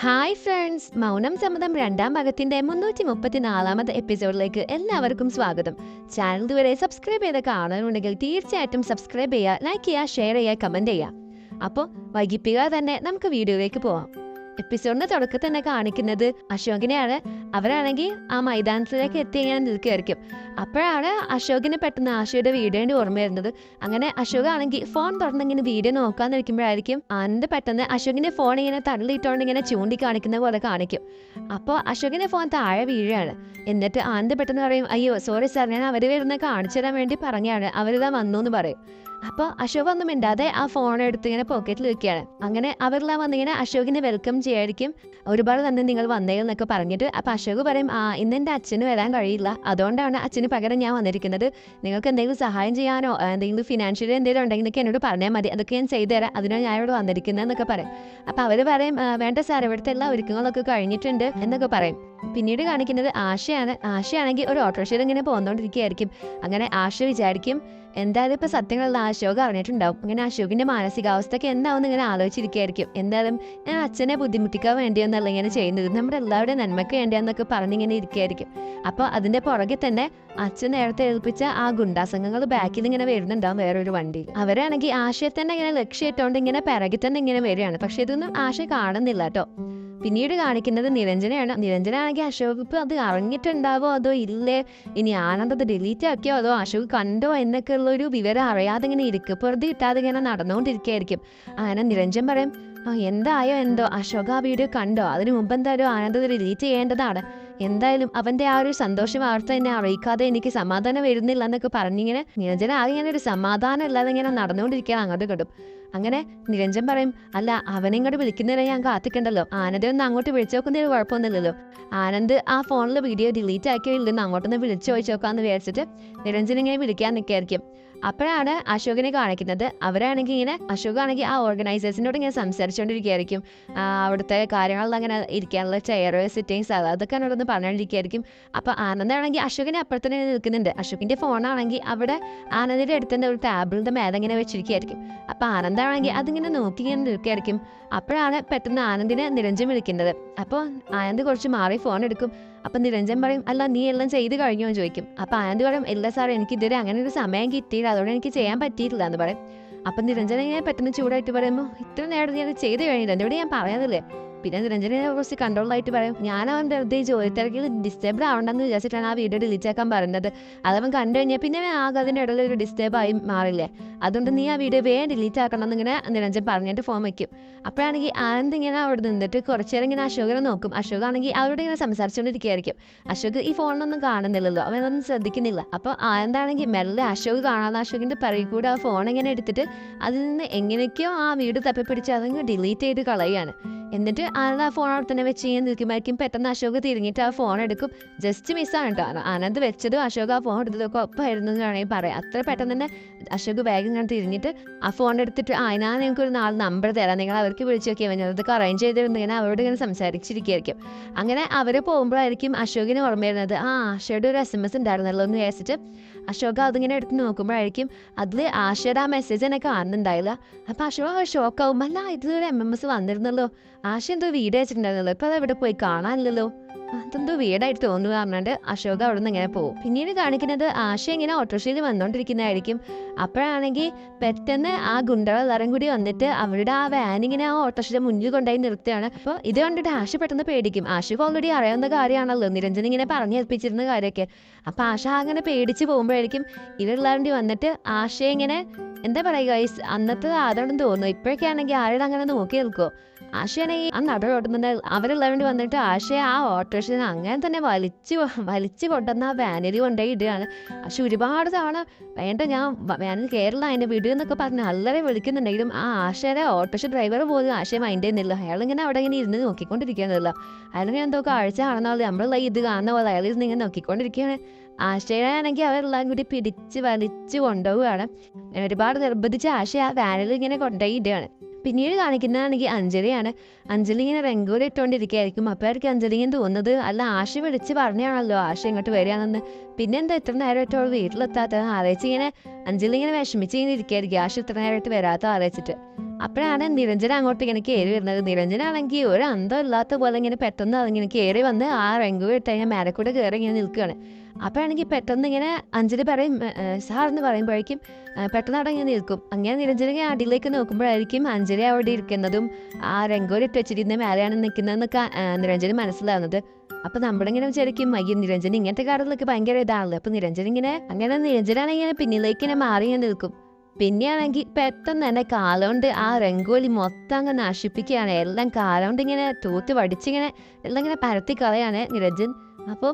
Hi friends മൗനം സമ്മതം രണ്ടാം ഭാഗത്തിന്റെ മുന്നൂറ്റി മുപ്പത്തിനാലാമത് എപ്പിസോഡിലേക്ക് എല്ലാവർക്കും സ്വാഗതം. ചാനൽ ഇതുവരെ സബ്സ്ക്രൈബ് ചെയ്ത് കാണാനുണ്ടെങ്കിൽ തീർച്ചയായിട്ടും സബ്സ്ക്രൈബ് ചെയ്യുക ലൈക്ക് ചെയ്യുക ഷെയർ ചെയ്യുക കമന്റ് ചെയ്യുക. അപ്പോൾ വൈകിപ്പിക്കാതെ തന്നെ നമുക്ക് വീഡിയോയിലേക്ക് പോവാം. എപ്പിസോഡിന്റെ തുടക്കത്തിൽ തന്നെ കാണിക്കുന്നത് അശോകിനെയാണ്. അവരാണെങ്കിൽ ആ മൈതാനത്തിലേക്ക് എത്തി ഇങ്ങനെ നിൽക്കുകയായിരിക്കും അപ്പോഴാണ് അശോകിന് പെട്ടെന്ന് ആശയുടെ വീഡിയോന്റെ ഓർമ്മ വരുന്നത്. അങ്ങനെ അശോക് ആണെങ്കിൽ ഫോൺ തുറന്ന് ഇങ്ങനെ വീഡിയോ നോക്കാൻ നിൽക്കുമ്പോഴായിരിക്കും ആനന്ദ് പെട്ടെന്ന് അശോകിന്റെ ഫോൺ ഇങ്ങനെ തള്ളിയിട്ടുകൊണ്ട് ഇങ്ങനെ ചൂണ്ടിക്കാണിക്കുന്ന പോലെ കാണിക്കും. അപ്പോൾ അശോകിന്റെ ഫോൺ താഴെ വീഴുകയാണ്. എന്നിട്ട് ആനന്ദ് പെട്ടെന്ന് പറയും അയ്യോ സോറി സാർ ഞാൻ അവർ വരുന്ന കാണിച്ചു തരാൻ വേണ്ടി പറഞ്ഞാണ്. അവരിതാ വന്നു എന്ന് പറയും. അപ്പോൾ അശോക് ഒന്നും മിണ്ടാതെ ആ ഫോൺ എടുത്ത് ഇങ്ങനെ പോക്കറ്റിൽ വെക്കുകയാണ് അങ്ങനെ അവരെല്ലാം വന്നിങ്ങനെ അശോകിനെ വെൽക്കം ചെയ്യായിരിക്കും. ഒരുപാട് തന്നെ നിങ്ങൾ വന്നേ എന്നൊക്കെ പറഞ്ഞിട്ട്. അപ്പോൾ അശോക് പറയും ആ ഇന്ന് എന്റെ അച്ഛന് വരാൻ കഴിയില്ല. അതുകൊണ്ടാണ് അച്ഛന് പകരം ഞാൻ വന്നിരിക്കുന്നത്. നിങ്ങൾക്ക് എന്തെങ്കിലും സഹായം ചെയ്യാനോ എന്തെങ്കിലും ഫിനാൻഷ്യലി എന്തെങ്കിലും ഉണ്ടെങ്കിലൊക്കെ എന്നോട് പറഞ്ഞാൽ മതി. അതൊക്കെ ഞാൻ ചെയ്തു തരാം. അതിനാണ് ഞാൻ ഇവിടെ വന്നിരിക്കുന്നത് എന്നൊക്കെ പറയും. അപ്പോൾ അവർ പറയും വേണ്ട സാർ. ഇവിടുത്തെ എല്ലാ ഒരുക്കങ്ങളൊക്കെ കഴിഞ്ഞിട്ടുണ്ട് എന്നൊക്കെ പറയും. പിന്നീട് കാണിക്കുന്നത് ആശയാണ്. ആശയാണെങ്കിൽ ഒരു ഓട്ടോറിക്ഷയിൽ ഇങ്ങനെ പോകുന്നോണ്ടിരിക്കുകയായിരിക്കും അങ്ങനെ ആശ വിചാരിക്കും. എന്തായാലും ഇപ്പൊ സത്യങ്ങളുള്ള അശോക് അറിഞ്ഞിട്ടുണ്ടാവും ഇങ്ങനെ അശോകിന്റെ മാനസികാവസ്ഥയൊക്കെ എന്താവും ഇങ്ങനെ ആലോചിച്ചിരിക്കുകയായിരിക്കും. എന്തായാലും ഞാൻ അച്ഛനെ ബുദ്ധിമുട്ടിക്കാൻ വേണ്ടിയെന്നല്ല ഇങ്ങനെ ചെയ്യുന്നത്. നമ്മുടെ എല്ലാവരുടെയും നന്മയ്ക്ക് വേണ്ടിയെന്നൊക്കെ പറഞ്ഞിങ്ങനെ ഇരിക്കുകയായിരിക്കും. അപ്പോൾ അതിന്റെ പുറകെ തന്നെ അച്ഛൻ നേരത്തെ ഏൽപ്പിച്ച ആ ഗുണ്ടാസംഘങ്ങൾ ബാക്കിൽ ഇങ്ങനെ വരുന്നുണ്ടാവും വേറൊരു വണ്ടി. അവരാണെങ്കിൽ ആശയെ തന്നെ ഇങ്ങനെ ലക്ഷ്യമിട്ടുകൊണ്ട് ഇങ്ങനെ പിറകിൽ തന്നെ ഇങ്ങനെ വരികയാണ്. പക്ഷെ ഇതൊന്നും ആശ കാണുന്നില്ല കേട്ടോ. പിന്നീട് കാണിക്കുന്നത് നിരഞ്ജനയാണ്. നിരഞ്ജനാണെങ്കിൽ അശോക് ഇപ്പൊ അത് അറിഞ്ഞിട്ടുണ്ടാവോ അതോ ഇല്ലേ? ഇനി ആനന്ദ് ഡിലീറ്റ് ആക്കിയോ അതോ അശോക് കണ്ടോ എന്നൊക്കെ ഉള്ളൊരു വിവരം അറിയാതെ ഇങ്ങനെ ഇരിക്കും? വെറുതെ ഇട്ടാതെ ഇങ്ങനെ നടന്നുകൊണ്ടിരിക്കുകയായിരിക്കും അങ്ങനെ നിരഞ്ജൻ പറയും എന്തായോ എന്തോ? അശോക ആ വീഡിയോ കണ്ടോ? അതിനു മുമ്പ് എന്തായാലും ആനന്ദത് റിലീറ്റ് ചെയ്യേണ്ടതാണ്. എന്തായാലും അവന്റെ ആ ഒരു സന്തോഷ വാർത്ത എന്നെ അറിയിക്കാതെ എനിക്ക് സമാധാനം വരുന്നില്ല എന്നൊക്കെ പറഞ്ഞിങ്ങനെ നിരഞ്ജന ആകെ ഇങ്ങനെ ഒരു സമാധാനം ഇല്ലാതെ ഇങ്ങനെ നടന്നുകൊണ്ടിരിക്കുകയാണ് അങ്ങോട്ട് കിട്ടും അങ്ങനെ നിരഞ്ജൻ പറയും അല്ല അവനെ ഇങ്ങോട്ട് വിളിക്കുന്നതിനെ ഞാൻ കാത്തിക്കണ്ടല്ലോ. ആനന്ദെ ഒന്ന് അങ്ങോട്ട് വിളിച്ചു നോക്കുന്നതിന് കുഴപ്പമൊന്നുമില്ലല്ലോ. ആനന്ദ് ആ ഫോണിലെ വീഡിയോ ഡിലീറ്റ് ആക്കിയില്ലെന്ന് അങ്ങോട്ടൊന്ന് വിളിച്ചു ചോദിച്ചു നോക്കാമെന്ന് വിചാരിച്ചിട്ട് നിരഞ്ജൻ ഇങ്ങനെ വിളിക്കാൻ നിൽക്കായിരിക്കും അപ്പോഴാണ് അശോകിനെ കാണിക്കുന്നത്. അവരാണെങ്കിൽ ഇങ്ങനെ അശോക് ആണെങ്കിൽ ആ ഓർഗനൈസേഴ്സിനോട് ഇങ്ങനെ സംസാരിച്ചുകൊണ്ടിരിക്കുകയായിരിക്കും അവിടുത്തെ കാര്യങ്ങളിൽ അങ്ങനെ ഇരിക്കാനുള്ള ചെയർ സിറ്റിങ്സ് അതൊക്കെ എന്നോടൊന്ന് പറഞ്ഞുകൊണ്ടിരിക്കുകയായിരിക്കും അപ്പോൾ ആനന്ദാണെങ്കിൽ അശോകിനെ അപ്പുറത്തന്നെ നിൽക്കുന്നുണ്ട്. അശോകിന്റെ ഫോണാണെങ്കിൽ അവിടെ ആനന്ദിന്റെ അടുത്തുണ്ട് ഒരു ടേബിളിന്റെ മേലെ ഇങ്ങനെ വെച്ചിരിക്കുകയായിരിക്കും അപ്പോൾ ആനന്ദാണെങ്കിൽ അതിങ്ങനെ നോക്കി ഇങ്ങനെ നിൽക്കുകയായിരിക്കും അപ്പോഴാണ് പെട്ടെന്ന് ആനന്ദിനെ നിരഞ്ജൻ വിളിക്കുന്നത്. അപ്പോൾ ആനന്ദ് കുറച്ച് മാറി ഫോൺ എടുക്കും. അപ്പം നിരഞ്ജൻ പറയും അല്ല നീ എല്ലാം ചെയ്ത് കഴിഞ്ഞോ? എന്ന് ചോദിക്കും. അപ്പം ആനന്ദ് പറയും ഇല്ല സാർ എനിക്ക് ഇതുവരെ അങ്ങനെ ഒരു സമയം കിട്ടിയില്ല. അതുകൊണ്ട് എനിക്ക് ചെയ്യാൻ പറ്റിയിട്ടില്ല എന്ന് പറയും. അപ്പം നിരഞ്ജന ഇങ്ങനെ പെട്ടെന്ന് ചൂടായിട്ട് പറയുമ്പോൾ ഇത്ര നേരം ഞാൻ ചെയ്ത് കഴിഞ്ഞില്ല? എന്നോട് ഞാൻ പറയാതില്ലേ പിന്നെ നിരഞ്ജനെ കുറച്ച് കൺട്രോളായിട്ട് പറയും. ഞാൻ അവൻ വെറുതെ ജോലി തിരക്കിൽ ഡിസ്റ്റർബ് ആവണ്ടെന്ന് വിചാരിച്ചിട്ടാണ് ആ വീഡിയോ ഡിലീറ്റ് ആക്കാൻ പറയുന്നത് അതവൻ കണ്ടു കഴിഞ്ഞാൽ പിന്നെ ആകെ അതിന്റെ ഇടയിൽ ഒരു ഡിസ്റ്റർബ് ആയി മാറില്ലേ? അതുകൊണ്ട് നീ ആ വീഡിയോ വേഗം ഡിലീറ്റ് ആക്കണം എന്നിങ്ങനെ നിരഞ്ജൻ പറഞ്ഞിട്ട് ഫോം വയ്ക്കും അപ്പോഴാണെങ്കിൽ ആനന്ദ് ഇങ്ങനെ അവിടെ നിന്നിട്ട് കുറച്ചു നേരം ഇങ്ങനെ അശോകനെ നോക്കും. അശോക് ആണെങ്കിൽ അവരോട് ഇങ്ങനെ സംസാരിച്ചുകൊണ്ടിരിക്കുകയായിരിക്കും അശോക് ഈ ഫോണിനൊന്നും കാണുന്നില്ലല്ലോ. അവനൊന്നും ശ്രദ്ധിക്കുന്നില്ല. അപ്പോൾ ആനന്ദാണെങ്കിൽ മെല്ലെ അശോക് കാണാതെ അശോകിന്റെ പിറകിൽ കൂടെ ആ ഫോൺ ഇങ്ങനെ എടുത്തിട്ട് അതിൽ നിന്ന് എങ്ങനെയൊക്കെയോ ആ വീട് തപ്പിപ്പിടിച്ച് അതങ്ങ് ഡിലീറ്റ് ചെയ്ത് കളയുകയാണ്. എന്നിട്ട് ആനന്ദ് ആ ഫോൺ അവിടെ തന്നെ വെച്ച് ഇങ്ങനെ നിൽക്കുമ്പോഴായിരിക്കും പെട്ടെന്ന് അശോക് തിരിഞ്ഞിട്ട് ആ ഫോൺ എടുക്കും. ജസ്റ്റ് മിസ്സാണ് കേട്ടോ ആനന്ദ് വെച്ചതും അശോക് ആ ഫോൺ എടുത്തതൊക്കെ ഒപ്പമായിരുന്നു എന്ന് വേണമെങ്കിൽ പറയാം. അത്ര പെട്ടെന്ന് തന്നെ അശോക് വേഗം ഇങ്ങനെ തിരിഞ്ഞിട്ട് ആ ഫോൺ എടുത്തിട്ട് ആ ഞാൻ നിങ്ങൾക്ക് ഒരു നാല് നമ്പർ തരാം. നിങ്ങൾ അവർക്ക് വിളിച്ച് നോക്കിയാൽ മതി. അതൊക്കെ അറേഞ്ച് ചെയ്തിരുന്നു. ഇങ്ങനെ അവരോട് ഇങ്ങനെ സംസാരിച്ചിരിക്കുകയായിരിക്കും അങ്ങനെ അവർ പോകുമ്പോഴായിരിക്കും അശോകിന് ഓർമ്മ വരുന്നത്. ആ ആശയുടെ ഒരു എസ് എം എസ് ഉണ്ടായിരുന്നല്ലോ എന്ന് വിചാരിച്ചിട്ട് അശോക് അതിങ്ങനെ എടുത്ത് നോക്കുമ്പോഴായിരിക്കും അതിൽ ആശയുടെ ആ മെസ്സേജ് എന്നെ കാണുന്നുണ്ടായില്ല. അപ്പം അശോക് ഷോക്കാവും അല്ല ഇതൊരു എം എം എസ് വന്നിരുന്നല്ലോ. ആശ എന്തോ വീട് വെച്ചിട്ടുണ്ടായിരുന്നല്ലോ. ഇപ്പൊ അത് എവിടെ പോയി കാണാനില്ലല്ലോ. അതെന്തോ വീടായിട്ട് തോന്നുക പറഞ്ഞിട്ട് അശോക അവിടെ നിന്ന് ഇങ്ങനെ പോകും പിന്നീട് കാണിക്കുന്നത് ആശ ഇങ്ങനെ ഓട്ടോറിക്ഷയിൽ വന്നുകൊണ്ടിരിക്കുന്നതായിരിക്കും അപ്പോഴാണെങ്കിൽ പെട്ടെന്ന് ആ ഗുണ്ടകൾ എല്ലാരും കൂടി വന്നിട്ട് അവരുടെ ആ വാൻ ഇങ്ങനെ ആ ഓട്ടോറിക്ഷയുടെ മുന്നിൽ കൊണ്ടുപോയി നിർത്തുകയാണ്. അപ്പോൾ ഇത് കണ്ടിട്ട് ആശ പെട്ടെന്ന് പേടിക്കും. ആശയ്ക്ക് ഓൾറെഡി അറിയാവുന്ന കാര്യമാണല്ലോ. നിരഞ്ജൻ ഇങ്ങനെ പറഞ്ഞു ഏൽപ്പിച്ചിരുന്ന കാര്യമൊക്കെ. അപ്പൊ ആശ അങ്ങനെ പേടിച്ച് പോകുമ്പോഴായിരിക്കും ഇവരെല്ലാവരും കൂടി വന്നിട്ട് ആശയെ ഇങ്ങനെ എന്താ പറയുക അന്നത്തെ ആരാണെന്ന് തോന്നുന്നു. ഇപ്പോഴൊക്കെ ആണെങ്കിൽ ആരുടെ അങ്ങനെ നോക്കി നിൽക്കുമോ ആശയാണെങ്കിൽ ആ നട ഓട്ടുന്നുണ്ട് അവരെല്ലാവരും വന്നിട്ട് ആശയ ആ ഓട്ടോറിക്ഷയിൽ അങ്ങനെ തന്നെ വലിച്ചു വലിച്ചു കൊണ്ടുവന്ന് ആ വാനിൽ കൊണ്ടുപോയി ഇടുകയാണ്. പക്ഷെ ഒരുപാട് തവണ വേണ്ട ഞാൻ വാനിൽ കയറില്ല അതിന്റെ വീട് എന്നൊക്കെ പറഞ്ഞ് നല്ലവരെ വിളിക്കുന്നുണ്ടെങ്കിലും ആ ആശയുടെ ഓട്ടോറിക്ഷ ഡ്രൈവർ പോലും ആശയെ മൈൻഡ് ചെയ്യുന്നില്ല. അയാൾ ഇങ്ങനെ അവിടെ ഇങ്ങനെ ഇരുന്ന് നോക്കിക്കൊണ്ടിരിക്കുകയാണല്ലോ. അയാളിങ്ങനെ എന്തോ കാഴ്ച കാണുന്ന നമ്മളെ ഇത് കാണുന്ന പോലെ അയാൾ ഇരുന്ന് ഇങ്ങനെ നോക്കിക്കൊണ്ടിരിക്കുകയാണ്. ആശയാണെങ്കിൽ അവരെല്ലാം കൂടി പിടിച്ച് വലിച്ചു കൊണ്ടുപോവുകയാണ്. ഒരുപാട് നിർബന്ധിച്ച് ആശയ ആ വാനിൽ ഇങ്ങനെ കൊണ്ടുപോയി ഇടുകയാണ്. പിന്നീട് കാണിക്കുന്നതാണെങ്കിൽ അഞ്ജലിയാണ്. അഞ്ജലി ഇങ്ങനെ രംഗോലി ഇട്ടുകൊണ്ടിരിക്കുകയായിരിക്കും അപ്പോഴായിരിക്കും അഞ്ജലി ഇങ്ങനെ തോന്നുന്നത്. അല്ല ആശ വിളിച്ച് പറഞ്ഞാണല്ലോ ആശ ഇങ്ങോട്ട് വരികയാണെന്ന്. പിന്നെ എന്താ ഇത്ര നേരമായിട്ട് അവൾ വീട്ടിലെത്താത്ത ആലോചിച്ച് ഇങ്ങനെ അഞ്ജലി ഇങ്ങനെ വിഷമിച്ച് ഇങ്ങനെ ഇരിക്കുകയായിരിക്കും. ആശ ഇത്ര നേരമായിട്ട് വരാത്ത ആലോചിച്ചിട്ട്. അപ്പോഴാണ് നിരഞ്ജന അങ്ങോട്ട് ഇങ്ങനെ കയറി വരുന്നത്. നിരഞ്ജനാണെങ്കിൽ ഒരു അന്തം ഇല്ലാത്ത പോലെ ഇങ്ങനെ പെട്ടെന്ന് അതിങ്ങനെ കയറി വന്ന് ആ റെങ്കു ഇട്ട് കഴിഞ്ഞാൽ മേലക്കൂടെ കയറി ഇങ്ങനെ നിൽക്കുകയാണ്. അപ്പോഴാണെങ്കിൽ പെട്ടെന്ന് ഇങ്ങനെ അഞ്ജലി പറയും സാർ എന്ന് പറയുമ്പോഴേക്കും പെട്ടെന്ന് അവിടെ ഇങ്ങനെ നിൽക്കും. അങ്ങനെ നിരഞ്ജന ഇങ്ങനെ അടിയിലേക്ക് നോക്കുമ്പോഴായിരിക്കും അഞ്ജലി അവിടെ ഇരിക്കുന്നതും ആ രംഗോലി ഇട്ട് വെച്ചിരിക്കുന്ന മേലെയാണ് നിൽക്കുന്നതെന്നൊക്കെ നിരഞ്ജന് മനസ്സിലാവുന്നത് അപ്പൊ നമ്മളിങ്ങനെ വിചാരിക്കും അയ്യോ നിരഞ്ജൻ ഇങ്ങനത്തെ കാര്യങ്ങളൊക്കെ ഭയങ്കര ഇതാണല്ലോ. അപ്പൊ നിരഞ്ജൻ ഇങ്ങനെ അങ്ങനെ നിരഞ്ജനാണെങ്കിൽ ഇങ്ങനെ പിന്നിലേക്ക് ഇങ്ങനെ മാറി ഇങ്ങനെ നിൽക്കും. പിന്നെയാണെങ്കിൽ പെട്ടെന്ന് തന്നെ കാലുകൊണ്ട് ആ രംഗോലി മൊത്തം അങ്ങ് നശിപ്പിക്കുകയാണ്. എല്ലാം കാലുകൊണ്ട് ഇങ്ങനെ തൂത്ത് വടിച്ചിങ്ങനെ എല്ലാം ഇങ്ങനെ പരത്തി കളയാണ് നിരഞ്ജൻ. അപ്പോൾ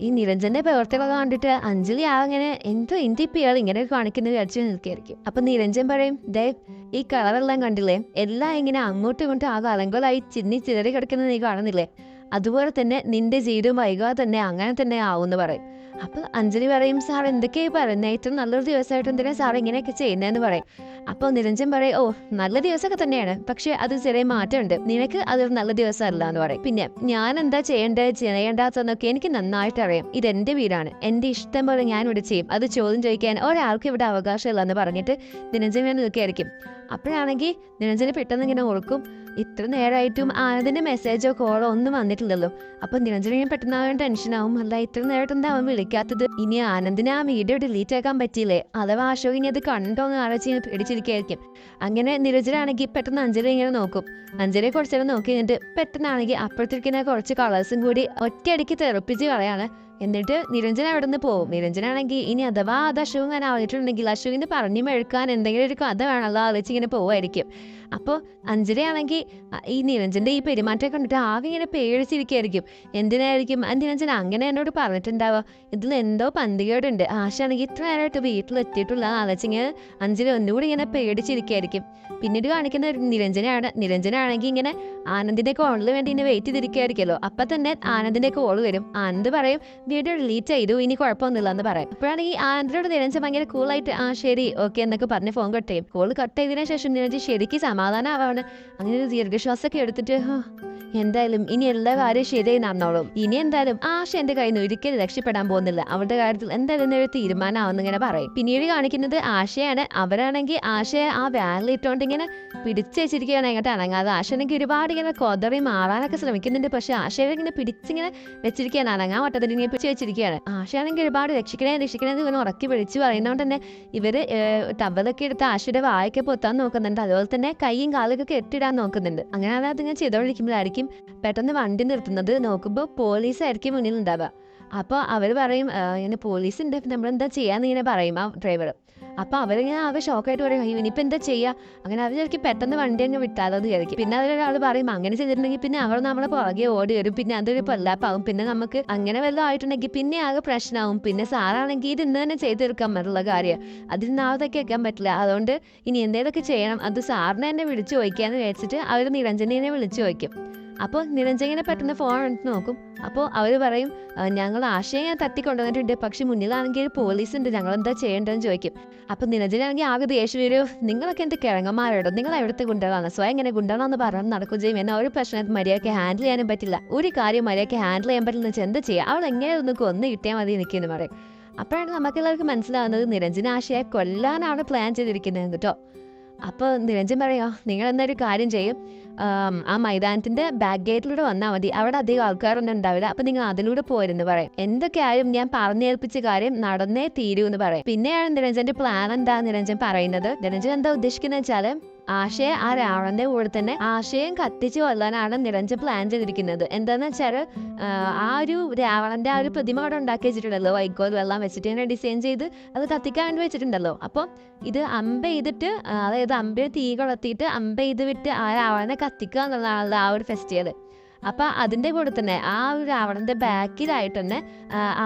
ഈ നിരഞ്ജന്റെ പ്രവർത്തികളൊക്കെ കണ്ടിട്ട് അഞ്ജലി ആ അങ്ങനെ എന്തോ എന്ത് ഇയാൾ ഇങ്ങനെ കാണിക്കുന്നത് വിചാരിച്ചു നിൽക്കുകയായിരിക്കും. അപ്പൊ നിരഞ്ജൻ പറയും ദേ ഈ കളറെല്ലാം കണ്ടില്ലേ? എല്ലാം ഇങ്ങനെ അങ്ങോട്ടും ഇങ്ങോട്ടും ആ കലങ്കോലായി ചിന്നി ചിതറി കിടക്കുന്നത് നീ കാണുന്നില്ലേ? അതുപോലെ തന്നെ നിന്റെ ജീവിതം വൈകാതെ തന്നെ അങ്ങനെ തന്നെ ആവും എന്ന് പറയും. അപ്പൊ അഞ്ജലി പറയും സാർ എന്തൊക്കെയായി പറയുന്നത് ഏറ്റവും നല്ലൊരു ദിവസമായിട്ട് എന്തിനാ സാർ ഇങ്ങനെയൊക്കെ ചെയ്യുന്നതെന്ന് പറയും. അപ്പോൾ നിരഞ്ജൻ പറയും ഓ നല്ല ദിവസമൊക്കെ തന്നെയാണ്. പക്ഷെ അത് ചെറിയ മാറ്റമുണ്ട്. നിനക്ക് അതൊരു നല്ല ദിവസമല്ല എന്ന് പറയും. പിന്നെ ഞാൻ എന്താ ചെയ്യേണ്ടത് ചെയ്യേണ്ടാത്തതെന്നൊക്കെ എനിക്ക് നന്നായിട്ട് അറിയാം. ഇത് എന്റെ വീടാണ്. എന്റെ ഇഷ്ടം പോലെ ഞാൻ ഇവിടെ ചെയ്യും. അത് ചോദ്യം ചോദിക്കാൻ ഒരാൾക്ക് ഇവിടെ അവകാശമില്ല എന്ന് പറഞ്ഞിട്ട് നിരഞ്ജൻ ഞാൻ നിൽക്കുകയായിരിക്കും അപ്പോഴാണെങ്കിൽ നിരഞ്ജന് പെട്ടെന്ന് ഇങ്ങനെ ഓർക്കും ഇത്ര നേരമായിട്ടും ആനന്ദിന്റെ മെസ്സേജോ കോളോ ഒന്നും വന്നിട്ടില്ലല്ലോ. അപ്പൊ നിരഞ്ജന പെട്ടെന്ന് ടെൻഷൻ ആവും. അല്ല ഇത്ര നേരമായിട്ട് എന്താ അവൻ വിളിക്കാത്തത്? ഇനി ആനന്ദിനെ ആ വീഡിയോ ഡിലീറ്റ് ആക്കാൻ പറ്റിയില്ലേ? അഥവാ അശോക് ഇനി അത് കണ്ടോ എന്ന് ആലോചിച്ച് ഇങ്ങനെ പേടിച്ചിരിക്കുകയായിരിക്കും അങ്ങനെ നിരഞ്ജനാണെങ്കിൽ പെട്ടെന്ന് അഞ്ജലി ഇങ്ങനെ നോക്കും. അഞ്ജലിയെ കുറച്ച് നേരം നോക്കി കഴിഞ്ഞിട്ട് പെട്ടെന്നാണെങ്കിൽ അപ്പുറത്തിരിക്കുന്ന കുറച്ച് കളേഴ്സും കൂടി ഒറ്റയടിക്ക് തെറപ്പിച്ച് കളയാണ്. എന്നിട്ട് നിരഞ്ജൻ അവിടെ നിന്ന് പോകും നിരഞ്ജനാണെങ്കിൽ ഇനി അഥവാ അത് അശുവും ഞാൻ ആവശ്യമുണ്ടെങ്കിൽ അശുവിന് പറഞ്ഞു മെഴുക്കാൻ എന്തെങ്കിലും ഒരു കഥ വേണമല്ലോ ആലോചിച്ച് ഇങ്ങനെ പോവായിരിക്കും. അപ്പോൾ അഞ്ജലി ആണെങ്കിൽ ഈ നിരഞ്ജന്റെ ഈ പെരുമാറ്റം കണ്ടിട്ട് ആവി ഇങ്ങനെ പേടിച്ചിരിക്കുകയായിരിക്കും. എന്തിനായിരിക്കും? ആ നിരഞ്ജൻ അങ്ങനെ എന്നോട് പറഞ്ഞിട്ടുണ്ടാവുക. ഇതിൽ എന്തോ പന്തികേടുണ്ട്. ആശാണെങ്കിൽ ഇത്ര നേരമായിട്ട് വീട്ടിലെത്തിയിട്ടുള്ള ആലോചിങ്ങനെ അഞ്ജലി ഒന്നുകൂടി ഇങ്ങനെ പേടിച്ചിരിക്കുകയായിരിക്കും. പിന്നീട് കാണിക്കുന്ന നിരഞ്ജനാണ് നിരഞ്ജനാണെങ്കിൽ ഇങ്ങനെ ആനന്ദിന്റെ കോളിന് വേണ്ടി ഇങ്ങനെ വെയിറ്റ് ചെയ്തിരിക്കുകയായിരിക്കുമല്ലോ. അപ്പൊ തന്നെ ആനന്ദിന്റെ കോൾ വരും. ആനന്ദ് പറയും വീഡിയോ ഡിലീറ്റ് ചെയ്തു ഇനി കുഴപ്പമൊന്നുമില്ല എന്ന് പറയും. അപ്പോഴാണ് ഈ ആനന്ദിനോട് നിരഞ്ജൻ ഭയങ്കര കൂളായിട്ട് ആ ശരി ഓക്കെ എന്നൊക്കെ പറഞ്ഞ് ഫോൺ കട്ട് ചെയ്യും. കോൾ കട്ട് ചെയ്തതിനു ശേഷം നിരഞ്ജൻ ശരിക്കും സമാധാനമാവാണ്. അങ്ങനെ ഒരു ദീർഘശ്വാസമൊക്കെ എടുത്തിട്ട് എന്തായാലും ഇനി എല്ലാ കാര്യം ശരിയായി നടന്നോളും. ഇനി എന്തായാലും ആശ എന്റെ കയ്യിൽ നിന്ന് ഒരിക്കലും രക്ഷപ്പെടാൻ പോകുന്നില്ല. അവരുടെ കാര്യത്തിൽ എന്തായാലും ഒരു തീരുമാനമാവെന്ന് ഇങ്ങനെ പറയും. പിന്നീട് കാണിക്കുന്നത് ആശയാണ്. അവരാണെങ്കിൽ ആശയെ ആ വാലിൽ ഇട്ടുകൊണ്ട് ഇങ്ങനെ പിടിച്ചുവെച്ചിരിക്കുകയാണ് എങ്ങോട്ട് അനങ്ങാതെ ആശയാണെങ്കിൽ ഒരുപാട് ഇങ്ങനെ കൊതറി മാറാനൊക്കെ ശ്രമിക്കുന്നുണ്ട്. പക്ഷെ ആശയെ ഇങ്ങനെ പിടിച്ചിങ്ങനെ വെച്ചിരിക്കുകയാണ്. അനങ്ങാൻ വട്ടത്തിൽ ഇങ്ങനെ പിടിച്ചു വെച്ചിരിക്കുകയാണ്. ആശയാണെങ്കിൽ ഒരുപാട് രക്ഷിക്കണേ രക്ഷിക്കണേ എന്ന് ഉറക്കി പിടിച്ച് പറയുന്നതുകൊണ്ട് തന്നെ ഇവർ ടവലൊക്കെ എടുത്ത് ആശയുടെ വായൊക്കെ പൊത്താൻ നോക്കുന്നുണ്ട്. അതുപോലെ തന്നെ കൈയും കാലൊക്കെ കെട്ടിടാൻ നോക്കുന്നുണ്ട്. അങ്ങനെ അതായത് ഞാൻ ചെയ്തോണ്ടിരിക്കുമ്പോഴായിരിക്കും പെട്ടെന്ന് വണ്ടി നിർത്തുന്നത് നോക്കുമ്പോൾ പോലീസായിരിക്കും മുന്നിൽ ഉണ്ടാവുക അപ്പോൾ അവർ പറയും "ആ, ഇങ്ങനെ പോലീസ് ഉണ്ട് നമ്മളെന്താ ചെയ്യാന്ന് ഇങ്ങനെ പറയും ആ ഡ്രൈവർ അപ്പോൾ അവരിങ്ങനെ അവർ ഷോക്കായിട്ട് പറയും അയ്യോ ഇനിയിപ്പോൾ എന്താ ചെയ്യുക അങ്ങനെ അവർ വിചാരിക്കും പെട്ടെന്ന് വണ്ടി അങ്ങ് വിട്ടാലോ എന്ന് വിചാരിക്കും. പിന്നെ അതിലൊരാൾ പറയും അങ്ങനെ ചെയ്തിട്ടുണ്ടെങ്കിൽ പിന്നെ അവർ നമ്മളെ പുറകെ ഓടി വരും. പിന്നെ അതൊരു പൊല്ലാപ്പാവും. പിന്നെ നമുക്ക് അങ്ങനെ വല്ലതും ആയിട്ടുണ്ടെങ്കിൽ പിന്നെ ആകെ പ്രശ്നമാവും പിന്നെ സാറാണെങ്കിൽ ഇത് ഇന്ന് തന്നെ ചെയ്തു തീർക്കാൻ പറ്റുള്ള കാര്യം. അതിൽ നാളത്തേക്ക് വെക്കാൻ പറ്റില്ല. അതുകൊണ്ട് ഇനി എന്തേലൊക്കെ ചെയ്യണം. അത് സാറിനെ എന്നെ വിളിച്ചു ചോദിക്കാന്ന് വിചാരിച്ചിട്ട് അവർ നിരഞ്ജനെ വിളിച്ചു ചോദിക്കും. അപ്പോൾ നിരഞ്ജനെ പറ്റുന്ന ഫോൺ എടുത്ത് നോക്കും. അപ്പോൾ അവർ പറയും "ആ, ഞങ്ങൾ ആശയം ഞാൻ തട്ടിക്കൊണ്ടുവന്നിട്ടുണ്ട്. പക്ഷെ മുന്നിലാണെങ്കിൽ പോലീസ് ഉണ്ട് ഞങ്ങൾ എന്താ ചെയ്യേണ്ടതെന്ന് ചോദിക്കും. അപ്പം നിരഞ്ജനാണെങ്കിൽ ആകെ ദേഷ്യം വരും. നിങ്ങളൊക്കെ എന്റെ കിഴങ്ങന്മാരോടോ? നിങ്ങൾ എവിടുത്തെ ഗുണ്ടകളാണ്. സ്വയം ഇങ്ങനെ ഗുണ്ടകളാന്ന് പറഞ്ഞ് നടക്കുകയും ചെയ്യും. എന്നാൽ ഒരു പ്രശ്നം മര്യാദയ്ക്ക് ഹാൻഡിൽ ചെയ്യാനും പറ്റില്ല. ഒരു കാര്യം മര്യാദയ്ക്ക് ഹാൻഡിൽ ചെയ്യാൻ പറ്റില്ല. വെച്ചാൽ എന്താ ചെയ്യുക അവൾ എങ്ങനെ ഒന്ന് കൊന്ന് കിട്ടിയാൽ മതി നിൽക്കുന്നു പറയും. അപ്പോഴാണ് നമുക്കെല്ലാവർക്കും മനസ്സിലാവുന്നത് നിരഞ്ജന ആശയെ കൊല്ലാനാണ് പ്ലാൻ ചെയ്തിരിക്കുന്നത് കേട്ടോ. അപ്പോൾ നിരഞ്ജൻ പറയോ നിങ്ങൾ എന്നൊരു കാര്യം ചെയ്യും. ആം, മൈതാനത്തിന്റെ ബാക്ക് ഗേറ്റിലൂടെ വന്നാൽ മതി. അവിടെ അധികം ആൾക്കാരൊന്നും ഉണ്ടാവില്ല. അപ്പൊ നിങ്ങൾ അതിലൂടെ പോരെന്ന് പറയും. എന്തൊക്കെയായാലും ഞാൻ പറഞ്ഞേൽപ്പിച്ച കാര്യം നടന്നേ തീരൂ എന്ന് പറയും. പിന്നെയാണ് നിരഞ്ജന്റെ പ്ലാൻ എന്താ നിരഞ്ജൻ പറയുന്നത്. നിരഞ്ജൻ എന്താ ഉദ്ദേശിക്കുന്നത് വെച്ചാൽ ആശയെ ആ രാവണന്റെ കൂടെ തന്നെ ആശയം കത്തിച്ചു കൊല്ലാനാണ് നിരഞ്ജൻ പ്ലാൻ ചെയ്തിരിക്കുന്നത്. എന്താന്ന് വെച്ചാൽ ആ ഒരു രാവണന്റെ ആ ഒരു പ്രതിമ അവിടെ ഉണ്ടാക്കി വെച്ചിട്ടുണ്ടല്ലോ വൈക്കോൽ വെള്ളം വെച്ചിട്ട് ഇങ്ങനെ ഡിസൈൻ ചെയ്ത് അത് കത്തിക്കാൻ വേണ്ടി വെച്ചിട്ടുണ്ടല്ലോ. അപ്പോൾ ഇത് അമ്പ ചെയ്തിട്ട് അതായത് അമ്പയെ തീ കൊളത്തിയിട്ട് അമ്പ ചെയ്ത് വിട്ട് ആ രാവണനെ കത്തിക്കുക എന്നുള്ളതാണല്ലോ ആ ഒരു ഫെസ്റ്റിവൽ അപ്പൊ അതിന്റെ കൂടെ തന്നെ ആ ഒരു രാവണന്റെ ബാക്കിലായിട്ട് തന്നെ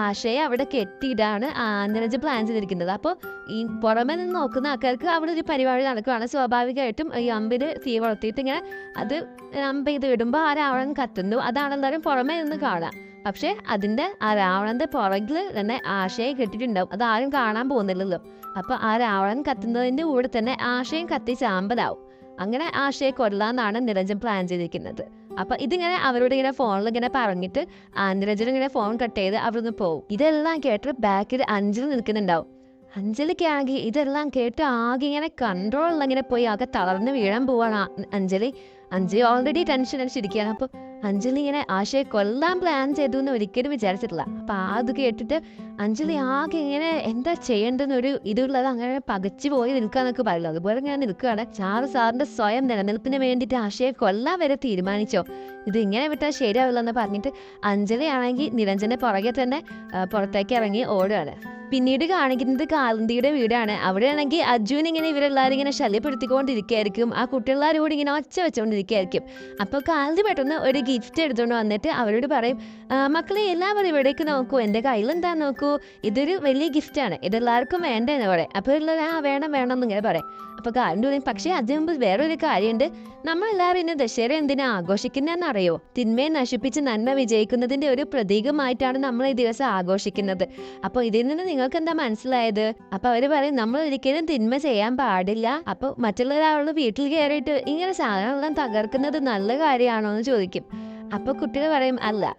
ആശയെ അവിടെ കെട്ടിയിട്ടാണ് നിരഞ്ജ് പ്ലാൻ ചെയ്തിരിക്കുന്നത്. അപ്പോൾ ഈ പുറമെ നിന്ന് നോക്കുന്ന ആൾക്കാർക്ക് അവിടെ ഒരു പരിപാടി നടക്കുകയാണ് സ്വാഭാവികമായിട്ടും ഈ അമ്പിൽ തീ വളർത്തിയിട്ട് ഇങ്ങനെ അത് അമ്പ ചെയ്ത് വിടുമ്പോൾ ആ രാവണൻ കത്തുന്നു. അതാണ് എന്തായാലും പുറമെ നിന്ന് കാണാം. പക്ഷെ അതിന്റെ ആ രാവണന്റെ പുറകിൽ തന്നെ ആശയെ കെട്ടിയിട്ടുണ്ടാവും. അത് ആരും കാണാൻ പോകുന്നില്ലല്ലോ. അപ്പൊ ആ രാവണൻ കത്തുന്നതിന്റെ കൂടെ തന്നെ ആശയം കത്തി ചാമ്പലാവും. അങ്ങനെ ആശയെ കൊല്ലാന്നാണ് നിരഞ്ജൻ പ്ലാൻ ചെയ്തിരിക്കുന്നത്. അപ്പൊ ഇതിങ്ങനെ അവരോട് ഇങ്ങനെ ഫോണിൽ ഇങ്ങനെ പറഞ്ഞിട്ട് ആ നിരഞ്ജൻ ഇങ്ങനെ ഫോൺ കട്ട് ചെയ്ത് അവിടുന്ന് പോകും ഇതെല്ലാം കേട്ട് ബാക്കിൽ അഞ്ചിൽ നിൽക്കുന്നുണ്ടാവും. അഞ്ജലിക്കാണെങ്കിൽ ഇതെല്ലാം കേട്ട് ആകെ ഇങ്ങനെ കൺട്രോൾ ഇങ്ങനെ പോയി ആകെ തളർന്ന് വീഴാൻ പോവാണ് അഞ്ജലി. അഞ്ജലി ഓൾറെഡി ടെൻഷൻ അടിച്ചിരിക്കുകയാണ്. അപ്പോൾ അഞ്ജലി ഇങ്ങനെ ആശയെ കൊല്ലാൻ പ്ലാൻ ചെയ്തു എന്ന് ഒരിക്കലും വിചാരിച്ചിട്ടില്ല. അപ്പൊ അത് കേട്ടിട്ട് അഞ്ജലി ആകെ ഇങ്ങനെ എന്താ ചെയ്യേണ്ടെന്ന് ഒരു ഇതുള്ളത് അങ്ങനെ പകച്ചു പോയി നിൽക്കാന്നൊക്കെ പറയുള്ളൂ. അതുപോലെ ഇങ്ങനെ നിൽക്കുകയാണ്. ചാറ് സാറിന്റെ സ്വയം നിലനിൽപ്പിന് വേണ്ടിയിട്ട് ആശയെ കൊല്ലാൻ വരെ തീരുമാനിച്ചോ? ഇത് ഇങ്ങനെ വിട്ടാൽ ശരിയാവില്ല എന്ന് പറഞ്ഞിട്ട് അഞ്ജലി ആണെങ്കിൽ നിരഞ്ജന്റെ പുറകെ തന്നെ പുറത്തേക്ക് ഇറങ്ങി ഓടുകയാണ്. പിന്നീട് കാണിക്കുന്നത് കാലന്തിയുടെ വീടാണ്. അവിടെയാണെങ്കിൽ അർജുൻ ഇങ്ങനെ ഇവരെല്ലാവരും ഇങ്ങനെ ശല്യപ്പെടുത്തിക്കൊണ്ടിരിക്കുകയായിരിക്കും ആ കുട്ടികളാരോട് ഇങ്ങനെ ഒച്ച വെച്ചുകൊണ്ടിരിക്കുകയായിരിക്കും അപ്പോൾ കാലന്തി പെട്ടെന്ന് ഒരു ഗിഫ്റ്റ് എടുത്തുകൊണ്ട് വന്നിട്ട് അവരോട് പറയും മക്കളെ എല്ലാവരും ഇവിടേക്ക് നോക്കൂ. എന്റെ കയ്യിൽ എന്താ നോക്കൂ? ഇതൊരു വലിയ ഗിഫ്റ്റാണ് ഇതെല്ലാവർക്കും വേണ്ടെന്ന് പറയും. അപ്പോൾ ഉള്ളത് ആ വേണം വേണം എന്നിങ്ങനെ പറയും. അപ്പോൾ കാലന്തി പറയും പക്ഷേ അതിന് മുമ്പ് വേറൊരു കാര്യമുണ്ട്. നമ്മളെല്ലാവരും ഇന്ന് ദശേര എന്തിനാ ആഘോഷിക്കുന്നതെന്ന് അറിയോ? തിന്മയെ നശിപ്പിച്ച് നന്മ വിജയിക്കുന്നതിന്റെ ഒരു പ്രതീകമായിട്ടാണ് നമ്മൾ ഈ ദിവസം ആഘോഷിക്കുന്നത്. അപ്പോൾ ഇതിൽ നിന്ന് നിങ്ങൾക്ക് എന്താ മനസ്സിലായത്? അപ്പൊ അവർ പറയും നമ്മൾ ഒരിക്കലും തിന്മ ചെയ്യാൻ പാടില്ല. അപ്പൊ മറ്റുള്ള ഒരാളുടെ വീട്ടിൽ കയറിയിട്ട് ഇങ്ങനെ സാധനങ്ങളെല്ലാം തകർക്കുന്നത് നല്ല കാര്യമാണോ എന്ന് ചോദിക്കും. അപ്പൊ കുട്ടികൾ പറയും അല്ല.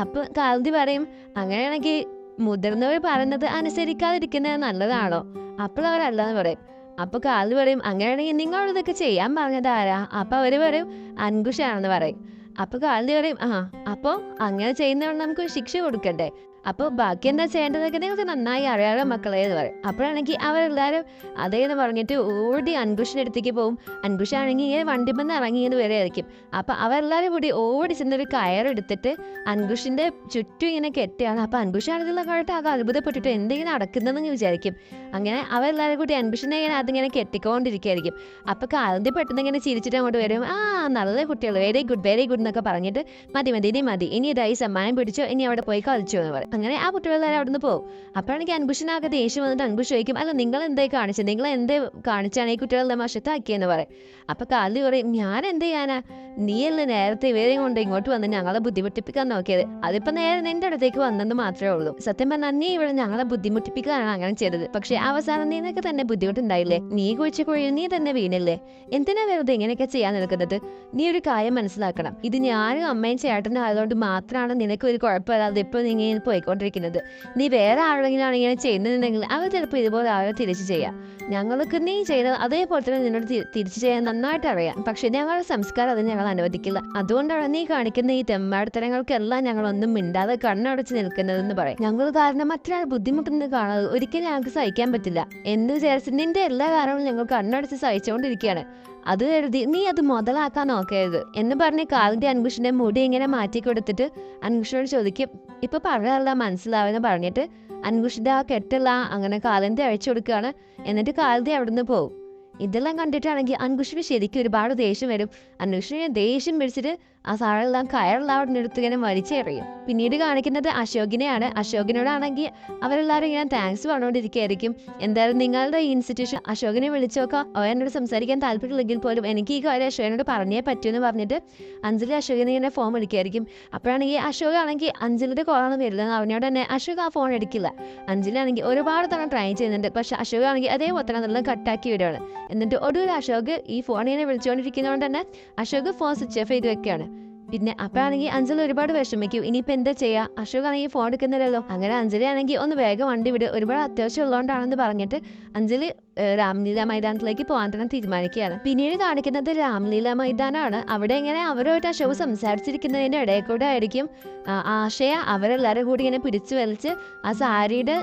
അപ്പൊ കാന്തി പറയും അങ്ങനെയാണെങ്കിൽ മുതിർന്നവർ പറയുന്നത് അനുസരിക്കാതിരിക്കുന്നത് നല്ലതാണോ? അപ്പോൾ അവരല്ലെന്ന് പറയും. അപ്പൊ കാൽ പറയും അങ്ങനെയാണെങ്കിൽ നിങ്ങളോട് ഇതൊക്കെ ചെയ്യാൻ പറഞ്ഞത് ആരാ? അപ്പൊ അവർ പറയും അൻകുഷാണെന്ന് പറയും. അപ്പൊ കാലിന് പറയും ആ അപ്പൊ അങ്ങനെ ചെയ്യുന്നവർ നമുക്ക് ശിക്ഷ കൊടുക്കണ്ടേ? അപ്പോൾ ബാക്കി എന്താ ചെയ്യേണ്ടതൊക്കെ നിങ്ങൾക്ക് നന്നായി അറിയാലോ മക്കളെ എന്ന് പറയും. അപ്പോഴാണെങ്കിൽ അവരെല്ലാവരും അതേന്ന് പറഞ്ഞിട്ട് ഓടി അൻകുഷിന്റെ അടുത്തേക്ക് പോകും അൻകുഷാണെങ്കിൽ ഇങ്ങനെ വണ്ടിമെന്ന് ഇറങ്ങിയത് വരെ ആയിരിക്കും അപ്പോൾ അവരെല്ലാവരും കൂടി ഓടി ചെന്നൊരു കയറെടുത്തിട്ട് അൻകുഷിന്റെ ചുറ്റും ഇങ്ങനെ കെട്ടിയാണ്. അപ്പോൾ അൻകുഷാണെന്നുള്ള കാലത്ത് ആകെ അത്ഭുതപ്പെട്ടിട്ട് എന്തെങ്കിലും നടക്കുന്നതെന്ന് വിചാരിക്കും. അങ്ങനെ അവരെല്ലാവരും കൂടി അൻകുഷിനെ ഇങ്ങനെ അതിങ്ങനെ കെട്ടിക്കൊണ്ടിരിക്കുകയായിരിക്കും. അപ്പോൾ കാലന്തി പെട്ടെന്ന് ഇങ്ങനെ ചിരിച്ചിട്ട് അങ്ങോട്ട് വരും. ആ നല്ല കുട്ടികൾ വെരി ഗുഡ് വെരി ഗുഡ് എന്നൊക്കെ പറഞ്ഞിട്ട് മതി മതി ഇനി മതി. ഇനി ഇതായി സമ്മാനം പിടിച്ചോ. ഇനി അവിടെ പോയി കളിച്ചോ എന്ന് പറയും. അങ്ങനെ ആ കുട്ടികളെല്ലാവരും നിന്ന് പോകും അപ്പോഴാണെങ്കിൽ അൻകുഷിനാകെ ദേഷ്യം വന്നിട്ട് അൻകുഷ് ചോദിക്കും അല്ല നിങ്ങൾ എന്തേ കാണിച്ചത് നിങ്ങൾ എന്തേ കാണിച്ചാണ് ഈ കുട്ടികളെ വശത്താക്കിയെന്ന് പറയും. അപ്പൊ കാലി പറയും ഞാൻ എന്ത് ചെയ്യാനാ? നീയല്ലേ നേരത്തെ ഇവരെയും കൊണ്ട് ഇങ്ങോട്ട് വന്ന് ഞങ്ങളെ ബുദ്ധിമുട്ടിപ്പിക്കാൻ നോക്കിയത്. അതിപ്പോ നേരെ നിന്റെ അടുത്തേക്ക് വന്നെന്ന് മാത്രമേ ഉള്ളൂ. സത്യം പറഞ്ഞാൽ നീ ഇവിടെ ഞങ്ങളെ ബുദ്ധിമുട്ടിപ്പിക്കാനാണ് അങ്ങനെ ചെയ്തത്. പക്ഷേ അവസാനം നിനക്ക് തന്നെ ബുദ്ധിമുട്ടുണ്ടായില്ലേ? നീ കുഴിച്ച കുഴി നീ തന്നെ വീണില്ലേ? എന്തിനാ വെറുതെ ഇങ്ങനെയൊക്കെ ചെയ്യാൻ നിൽക്കുന്നത്? നീ ഒരു കാര്യം മനസ്സിലാക്കണം. ഇത് ഞാനും അമ്മയും ചേട്ടനും ആയതുകൊണ്ട് മാത്രമാണ് നിനക്ക് ഒരു കുഴപ്പമില്ലാതെ ഇപ്പൊ നീ ഇങ്ങനെ പോയിക്കൊണ്ടിരിക്കുന്നത് നീ വേറെ ആരെങ്കിലും ഇങ്ങനെ ചെയ്യുന്നുണ്ടെങ്കിൽ അവർ ചിലപ്പോൾ ഇതുപോലെ ആരോ തിരിച്ചു ചെയ്യാം. ഞങ്ങൾക്ക് നീ ചെയ്ത അതേപോലെ തന്നെ നിന്നോട് തിരിച്ചു ചെയ്യാൻ നന്നായിട്ട് അറിയാം. പക്ഷെ ഞങ്ങളുടെ സംസ്കാരം അത് ഞങ്ങൾ അനുവദിക്കില്ല. അതുകൊണ്ടാണ് നീ കാണിക്കുന്ന ഈ തെമ്മാടത്തരങ്ങൾക്കെല്ലാം ഞങ്ങൾ ഒന്നും മിണ്ടാതെ കണ്ണടച്ച് നിൽക്കുന്നതെന്ന് പറയും. ഞങ്ങൾ കാരണം മറ്റൊരാൾ ബുദ്ധിമുട്ടുന്നത് കാണാതെ ഒരിക്കലും ഞങ്ങൾക്ക് സഹിക്കാൻ പറ്റില്ല. എന്ന് വിചാരിച്ച് നിന്റെ എല്ലാ കാരണവും ഞങ്ങൾ കണ്ണടച്ച് സഹിച്ചുകൊണ്ടിരിക്കുകയാണ്. അത് കരുതി നീ അത് മുതലാക്കാൻ നോക്കരുത്. എന്ന് പറഞ്ഞ് കാലിന്റെ അൻകുഷിന്റെ മുടി ഇങ്ങനെ മാറ്റി കൊടുത്തിട്ട് അൻകുഷിനോട് ചോദിക്കും ഇപ്പൊ പറയാനല്ല മനസ്സിലാവെന്ന് പറഞ്ഞിട്ട് അൻകുഷിത ആ കെട്ടല്ല അങ്ങനെ കാലന്തി അഴിച്ചു കൊടുക്കുകയാണ്. എന്നിട്ട് കാലന്തി അവിടുന്ന് പോകും ഇതെല്ലാം കണ്ടിട്ടാണെങ്കിൽ അൻകുഷിന് ശരിക്കും ഒരുപാട് ദേഷ്യം വരും. അൻകുഷിനെ ദേഷ്യം പിടിച്ചിട്ട് ആ സാറെല്ലാം കയറെല്ലാം അവിടെ എടുത്ത് ഇങ്ങനെ വലിച്ചെറിയും. പിന്നീട് കാണിക്കുന്നത് അശോകിനെയാണ്. അശോകിനോടാണെങ്കിൽ അവരെല്ലാവരും ഇങ്ങനെ താങ്ക്സ് പറഞ്ഞുകൊണ്ടിരിക്കുകയായിരിക്കും. എന്തായാലും നിങ്ങളുടെ ഇൻസ്റ്റിറ്റ്യൂഷൻ അശോകിനെ വിളിച്ചോക്കോ? അവ എന്നോട് സംസാരിക്കാൻ താല്പര്യമില്ലെങ്കിൽ പോലും എനിക്ക് ഈ കാര്യം അശോകനോട് പറഞ്ഞേ പറ്റൂ എന്ന് പറഞ്ഞിട്ട് അഞ്ജലി അശോകിനെ ഇങ്ങനെ ഫോൺ വിളിക്കുകയായിരിക്കും. അപ്പോഴാണെങ്കിൽ അശോക് ആണെങ്കിൽ അഞ്ജലിയുടെ കോളാണ് വരുന്നത്. അവനോട് തന്നെ അശോക് ആ ഫോൺ എടുക്കില്ല. അഞ്ജലി ആണെങ്കിൽ ഒരുപാട് തവണ ട്രൈ ചെയ്യുന്നുണ്ട്. പക്ഷെ അശോക് ആണെങ്കിൽ അതേ നല്ല കട്ടാക്കി വിടുകയാണ് എന്നിട്ട് ഒടുവിൽ അശോക് ഈ ഇങ്ങനെ വിളിച്ചുകൊണ്ടിരിക്കുന്നതുകൊണ്ട് തന്നെ അശോക് ഫോൺ സ്വിച്ച് ഓഫ് ചെയ്ത് വെക്കുകയാണ്. പിന്നെ അപ്പോഴാണെങ്കിൽ അഞ്ജലി ഒരുപാട് വിഷമിക്കും. ഇനിയിപ്പോൾ എന്താ ചെയ്യാ? അശോക് ആണെങ്കിൽ ഫോൺ എടുക്കുന്നില്ലല്ലോ. അങ്ങനെ അഞ്ജലി ആണെങ്കിൽ ഒന്ന് വേഗം വണ്ടി വിട്. ഒരുപാട് അത്യാവശ്യം ഉള്ളതുകൊണ്ടാണെന്ന് പറഞ്ഞിട്ട് അഞ്ജലി രാംലീല മൈതാനത്തിലേക്ക് പോകാൻ തന്നെ തീരുമാനിക്കുകയാണ്. പിന്നീട് കാണിക്കുന്നത് രാംലീല മൈതാനമാണ് അവിടെ ഇങ്ങനെ അവരുമായിട്ട് അശോക് സംസാരിച്ചിരിക്കുന്നതിന്റെ ഇടയിൽ കൂടെ ആയിരിക്കും ആശയ അവരെല്ലാവരും കൂടി ഇങ്ങനെ പിടിച്ചു വലിച്ച് ആ സാരിയുടെ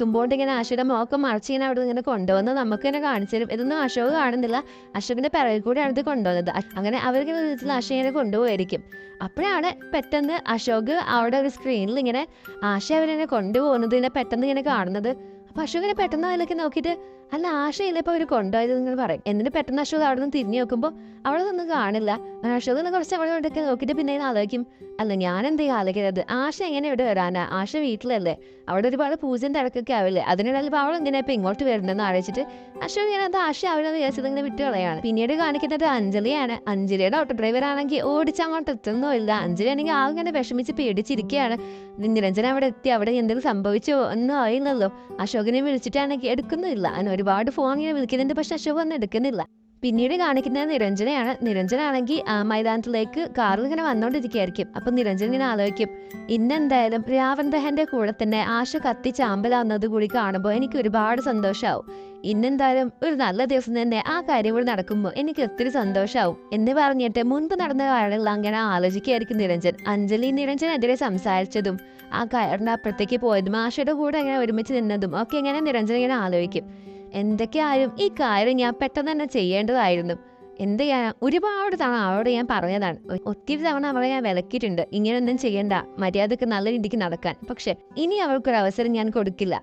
തുമ്പോണ്ട് ഇങ്ങനെ ആശയുടെ മോക്കം മറച്ച് ഇങ്ങനെ അവിടെ ഇങ്ങനെ കൊണ്ടുവന്ന് നമുക്ക് ഇങ്ങനെ കാണിച്ചു തരും. ഇതൊന്നും അശോക് കാണുന്നില്ല. അശോകിന്റെ പിറകിൽ കൂടെയാണ് ഇത് കൊണ്ടുവന്നത്. അങ്ങനെ അവർക്ക് വിധത്തിൽ ആശയ ഇങ്ങനെ കൊണ്ടുപോയിരിക്കും. അപ്പോഴാണ് പെട്ടെന്ന് അശോക് അവിടെ ഒരു സ്ക്രീനിൽ ഇങ്ങനെ ആശ അവരെന്നെ കൊണ്ടുപോകുന്നത് ഇങ്ങനെ പെട്ടെന്ന് ഇങ്ങനെ കാണുന്നത്. അപ്പൊ ഇങ്ങനെ പെട്ടെന്ന് അതിലൊക്കെ നോക്കിയിട്ട് അല്ല ആശയില്ല? ഇപ്പൊ അവർ കൊണ്ടുപോയത് നിങ്ങൾ പറയും. എന്നിട്ട് പെട്ടെന്ന് അശോക് അവിടെ നിന്ന് തിരിഞ്ഞു നോക്കുമ്പോൾ അവിടെ ഒന്നും കാണില്ല ആശ ഒന്ന് കുറച്ച് അവിടെ ഇവിടെയൊക്കെ നോക്കിയിട്ട് പിന്നെ ആലോചിക്കും. അല്ല ഞാൻ എന്തേ ആലോചിക്കുന്നത് ആശ എങ്ങനെ ഇവിടെ വരാനാ? ആശ വീട്ടിലല്ലേ. അവിടെ ഒരുപാട് പൂജയും തിരക്കൊക്കെ ആവില്ലേ. അതിനിടയിൽ അവൾ എങ്ങനെ ഇപ്പൊ ഇങ്ങോട്ട് വരുന്നതെന്ന് ആലോചിച്ചിട്ട് അശോക് ഇങ്ങനെ അത് ആശ അവിടെ വിചാരിച്ചത് ഇങ്ങനെ വിട്ട് കളയാണ്. പിന്നീട് കാണിക്കുന്നത് അഞ്ജലിയാണ്. അഞ്ജലിയുടെ ഓട്ടോ ഡ്രൈവർ ആണെങ്കിൽ ഓടിച്ച് അങ്ങോട്ട് എത്തുന്നോ ഇല്ല. അഞ്ജലി ആണെങ്കിൽ ആകെ ഇങ്ങനെ വിഷമിച്ച് പേടിച്ചിരിക്കുകയാണ്. നിരഞ്ജന അവിടെ എത്തി. അവിടെ എന്തെങ്കിലും സംഭവിച്ചോ ഒന്നും ആയില്ലല്ലോ. അശോകിനെ വിളിച്ചിട്ടാണെങ്കിൽ എടുക്കുന്നില്ല. അങ്ങനെ ഒരുപാട് ഫോൺ ഇങ്ങനെ വിളിക്കുന്നുണ്ട്. പക്ഷെ അശോക് ഒന്നും എടുക്കുന്നില്ല. പിന്നീട് കാണിക്കുന്നത് നിരഞ്ജനയാണ്. നിരഞ്ജനാണെങ്കിൽ മൈതാനത്തിലേക്ക് കാറിൽ ഇങ്ങനെ വന്നോണ്ടിരിക്കുകയായിരിക്കും. അപ്പൊ നിരഞ്ജൻ ഇങ്ങനെ ആലോചിക്കും ഇന്നെന്തായാലും രാവൺ ദഹന്റെ കൂടെ തന്നെ ആശ കത്തി ചാമ്പലാവുന്നത് കൂടി കാണുമ്പോൾ എനിക്ക് ഒരുപാട് സന്തോഷമാവും ഇന്നെന്തായാലും ഒരു നല്ല ദിവസം തന്നെ ആ കാര്യം കൂടി നടക്കുമ്പോൾ എനിക്ക് ഒത്തിരി സന്തോഷമാവും എന്ന് പറഞ്ഞിട്ട് മുൻപ് നടന്ന കാര്യങ്ങൾ അങ്ങനെ ആലോചിക്കുകയായിരിക്കും നിരഞ്ജൻ. അഞ്ജലി നിരഞ്ജനെതിരെ സംസാരിച്ചതും ആ കയറിന്റെ അപ്പുറത്തേക്ക് പോയതും ആശയുടെ കൂടെ അങ്ങനെ ഒരുമിച്ച് നിന്നതും ഒക്കെ ഇങ്ങനെ നിരഞ്ജൻ ഇങ്ങനെ ആലോചിക്കും. എന്തൊക്കെയായാലും ഈ കാര്യം ഞാൻ പെട്ടെന്ന് തന്നെ ചെയ്യേണ്ടതായിരുന്നു. എന്ത് ചെയ്യാനാ ഒരുപാട് തവണ അവളോട് ഞാൻ പറഞ്ഞതാണ്. ഒത്തിരി തവണ അവളെ ഞാൻ വിലക്കിയിട്ടുണ്ട്. ഇങ്ങനെയൊന്നും ചെയ്യണ്ട. മര്യാദയ്ക്ക് നല്ല രീതിക്ക് നടക്കാൻ. പക്ഷെ ഇനി അവൾക്കൊരു അവസരം ഞാൻ കൊടുക്കില്ല.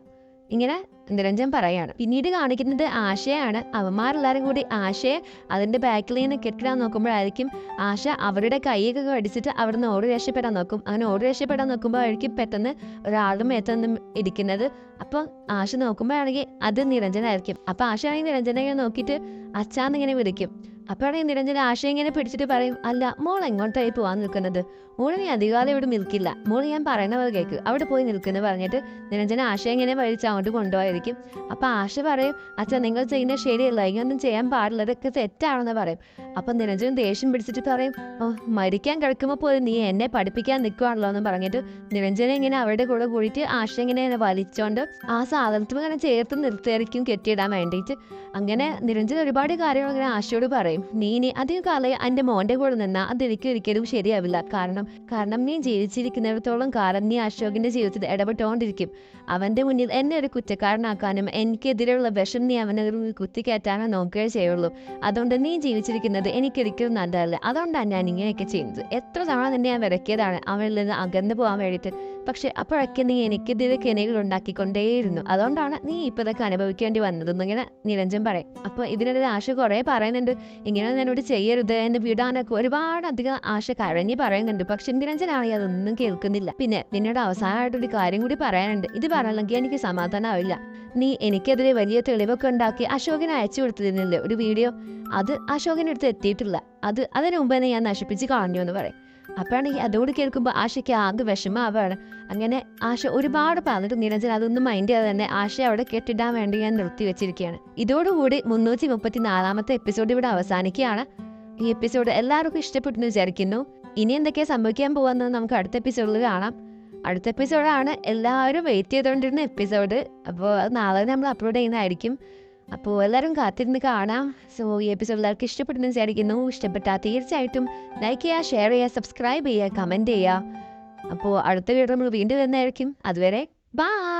ഇങ്ങനെ നിരഞ്ജൻ പറയാണ്. പിന്നീട് കാണിക്കുന്നത് ആശയാണ്. അവന്മാരെല്ലാരും കൂടി ആശയെ അതിന്റെ ബാക്കിൽ നിന്ന് കെട്ടിടാൻ നോക്കുമ്പോഴായിരിക്കും ആശ അവരുടെ കൈയൊക്കെ കടിച്ചിട്ട് അവിടുന്ന് ഓടി രക്ഷപ്പെടാൻ നോക്കും. അങ്ങനെ ഓടി രക്ഷപ്പെടാൻ നോക്കുമ്പോഴായിരിക്കും പെട്ടെന്ന് ഒരാളുടെ മേത്തൊന്നും ഇരിക്കുന്നത്. അപ്പൊ ആശ നോക്കുമ്പോഴാണെങ്കിൽ അത് നിരഞ്ജനായിരിക്കും. അപ്പൊ ആശ ആണെങ്കിൽ നിരഞ്ജനെ നോക്കിയിട്ട് അച്ഛാന്നിങ്ങനെ വിളിക്കും. അപ്പോഴാണെങ്കിൽ നിരഞ്ജന ആശയം ഇങ്ങനെ പിടിച്ചിട്ട് പറയും അല്ല മോൾ എങ്ങോട്ടായി പോവാൻ നിൽക്കുന്നത്? മോളെ നീ അധികാലം ഇവിടെ നിൽക്കില്ല. മോൾ ഞാൻ പറയുന്ന പോലെ കേൾക്ക് അവിടെ പോയി നിൽക്കുന്നു പറഞ്ഞിട്ട് നിരഞ്ജന ആശയം ഇങ്ങനെ വഴിച്ച് അങ്ങോട്ട് കൊണ്ടുപോയിരിക്കും. അപ്പൊ ആശ പറയും അച്ഛൻ നിങ്ങൾ ചെയ്യുന്നത് ശരിയല്ല. ഇങ്ങനൊന്നും ചെയ്യാൻ പാടില്ല ഇതൊക്കെ തെറ്റാണെന്ന് പറയും. അപ്പൊ നിരഞ്ജൻ ദേഷ്യം പിടിച്ചിട്ട് പറയും ഓ മരിക്കാൻ കിടക്കുമ്പോൾ പോലും നീ എന്നെ പഠിപ്പിക്കാൻ നിൽക്കുവാണല്ലോ എന്ന് പറഞ്ഞിട്ട് നിരഞ്ജന ഇങ്ങനെ അവരുടെ കൂടെ കൂടിയിട്ട് ആശ ഇങ്ങനെ വലിച്ചോണ്ട് ആ സാധനത്തിൽ ഇങ്ങനെ ചേർത്ത് നിർത്തിയായിരിക്കും കെട്ടിയിടാൻ വേണ്ടിയിട്ട്. അങ്ങനെ നിരഞ്ജൻ ഒരുപാട് കാര്യങ്ങൾ ഇങ്ങനെ ആശയോട് പറയും. നീ ഇനി അധികം കാലം എന്റെ മോന്റെ കൂടെ നിന്നാ അതെനിക്ക് ഒരിക്കലും ശരിയാവില്ല. കാരണം കാരണം നീ ജീവിച്ചിരിക്കുന്നിടത്തോളം കാലം നീ അശോകിന്റെ ജീവിതത്തിൽ ഇടപെട്ടുകൊണ്ടിരിക്കും അവന്റെ മുന്നിൽ എന്നെ ഒരു കുറ്റക്കാരനാക്കാനും എനിക്കെതിരെയുള്ള വിഷം നീ അവനെ ഒരു കുത്തിക്കയറ്റാനോ നോക്കുകയേ ചെയ്യുള്ളൂ. അതുകൊണ്ട് നീ ജീവിച്ചിരിക്കുന്നത് എനിക്കൊരിക്കലും നല്ലതല്ല. അതുകൊണ്ടാണ് ഞാൻ ഇങ്ങനെയൊക്കെ ചെയ്യുന്നത്. എത്ര തവണ തന്നെ ഞാൻ വിലക്കിയതാണ് അവനിൽ നിന്ന് അകന്നു പോകാൻ വേണ്ടിയിട്ട്. പക്ഷെ അപ്പോഴൊക്കെ നീ എനിക്കെതിരെ കെണികൾ ഉണ്ടാക്കിക്കൊണ്ടേയിരുന്നു. അതുകൊണ്ടാണ് നീ ഇപ്പൊ ഇതൊക്കെ അനുഭവിക്കേണ്ടി വന്നതെന്ന് ഇങ്ങനെ നിരഞ്ജൻ പറയും. അപ്പൊ ഇതിനെതിരെ ആശ കുറെ പറയുന്നുണ്ട്. ഇങ്ങനെ എന്നോട് ചെയ്യരുത്. എന്നെ വിടാനൊക്കെ ഒരുപാട് അധികം ആശ കരഞ്ഞ് പറയുന്നുണ്ട്. പക്ഷെ നിരഞ്ജനാണെങ്കിൽ അതൊന്നും കേൾക്കുന്നില്ല. പിന്നെ നിന്നോട് അവസാനമായിട്ടൊരു കാര്യം കൂടി പറയാനുണ്ട്. ഇത് പറഞ്ഞില്ലെങ്കിൽ എനിക്ക് സമാധാനമാവില്ല. നീ എനിക്കെതിരെ വലിയ തെളിവൊക്കെ ഉണ്ടാക്കി അശോകന് അയച്ചു കൊടുത്തിരുന്നില്ലേ ഒരു വീഡിയോ? അത് അശോകനടുത്ത് എത്തിയിട്ടില്ല. അത് അതിനു മുമ്പ് തന്നെ ഞാൻ നശിപ്പിച്ച് കളഞ്ഞു എന്ന് പറയും. അപ്പോഴാണെങ്കിൽ അതോട് കേൾക്കുമ്പോൾ ആശയ്ക്ക് ആകെ വിഷമാവാണ്. അങ്ങനെ ആശ ഒരുപാട് പറഞ്ഞിട്ട് നിരഞ്ജൻ അതൊന്നും മൈൻഡ് ചെയ്യാതെ തന്നെ ആശ അവിടെ കെട്ടിടാൻ വേണ്ടി ഞാൻ നിർത്തി വെച്ചിരിക്കുകയാണ്. ഇതോടുകൂടി മുന്നൂറ്റി മുപ്പത്തി നാലാമത്തെ എപ്പിസോഡ് ഇവിടെ അവസാനിക്കുകയാണ്. ഈ എപ്പിസോഡ് എല്ലാവർക്കും ഇഷ്ടപ്പെട്ടെന്ന് വിചാരിക്കുന്നു. ഇനി എന്തൊക്കെയാ സംഭവിക്കാൻ പോകുന്നത് നമുക്ക് അടുത്ത എപ്പിസോഡിൽ കാണാം. അടുത്ത എപ്പിസോഡാണ് എല്ലാവരും വെയിറ്റ് ചെയ്തുകൊണ്ടിരുന്ന എപ്പിസോഡ് അപ്പോൾ അത് നാളെ നമ്മൾ അപ്ലോഡ് ചെയ്യുന്നതായിരിക്കും. അപ്പോൾ എല്ലാവരും കാത്തിരുന്ന് കാണാം. സോ ഈ എപ്പിസോഡ് എല്ലാവർക്കും ഇഷ്ടപ്പെട്ടെന്ന് വിചാരിക്കുന്നു. ഇഷ്ടപ്പെട്ടാൽ തീർച്ചയായിട്ടും ലൈക്ക് ചെയ്യുക ഷെയർ ചെയ്യുക സബ്സ്ക്രൈബ് ചെയ്യുക കമന്റ് ചെയ്യുക. അപ്പോൾ അടുത്ത വീഡിയോ നമ്മൾ വീണ്ടും വരുന്നതായിരിക്കും. അതുവരെ ബൈ